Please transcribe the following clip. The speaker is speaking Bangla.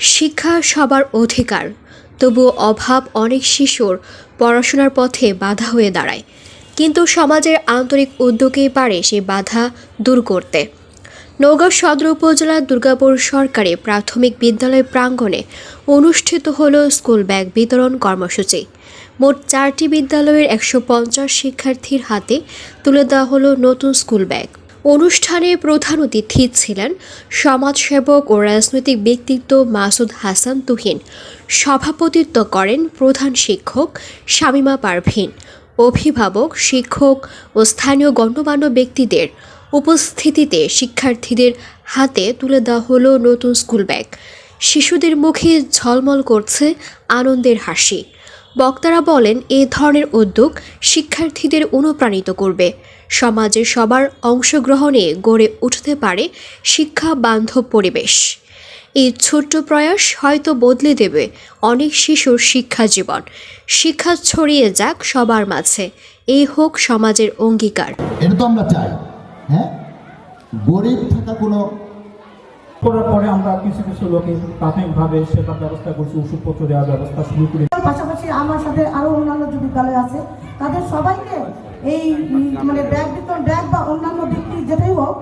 শিক্ষা সবার অধিকার, তবুও অভাব অনেক শিশুর পড়াশোনার পথে বাধা হয়ে দাঁড়ায়। কিন্তু সমাজের আন্তরিক উদ্যোগেই পারে সেই বাধা দূর করতে। নওগাঁ সদর উপজেলার দুর্গাপুর সরকারি প্রাথমিক বিদ্যালয় প্রাঙ্গণে অনুষ্ঠিত হল স্কুল ব্যাগ বিতরণ কর্মসূচি। মোট চারটি বিদ্যালয়ের একশো পঞ্চাশ শিক্ষার্থীর হাতে তুলে দেওয়া হলো নতুন স্কুল ব্যাগ। অনুষ্ঠানে প্রধান অতিথি ছিলেন সমাজসেবক ও রাজনৈতিক ব্যক্তিত্ব মাসুদ হাসান তুহিন। সভাপতিত্ব করেন প্রধান শিক্ষক শামিমা পারভিন। অভিভাবক, শিক্ষক ও স্থানীয় গণ্যমান্য ব্যক্তিদের উপস্থিতিতে শিক্ষার্থীদের হাতে তুলে দেওয়া হলো নতুন স্কুল ব্যাগ। শিশুদের মুখে ঝলমল করছে আনন্দের হাসি। বক্তারা বলেন, এ ধরনের উদ্যোগ শিক্ষার্থীদের অনুপ্রাণিত করবে। সমাজের সবার অংশগ্রহণে গড়ে উঠতে পারে শিক্ষা বান্ধব পরিবেশ। এই ছোট্ট প্রয়াস হয়তো বদলে দেবে অনেক শিশুর শিক্ষা জীবন। শিক্ষা ছড়িয়ে যাক সবার মাঝে। এই হোক সমাজের অঙ্গীকার। এটা তো আমরা চাই হ্যাঁ? গরিব থাকা কোনো করার পরে আমরা কিছু কিছু লোকে প্রাথমিকভাবে সেবার ব্যবস্থা করছি, ওষুধপত্র দেওয়ার ব্যবস্থা শুরু করি পাশাপাশি আমার সাথে আরও অন্যান্য যে বিদ্যালয় আছে। তাদের সবাইকে এই মানে ব্যাগ বিতরণ, ব্যাগ বা অন্যান্য ব্যক্তি যেটাই হোক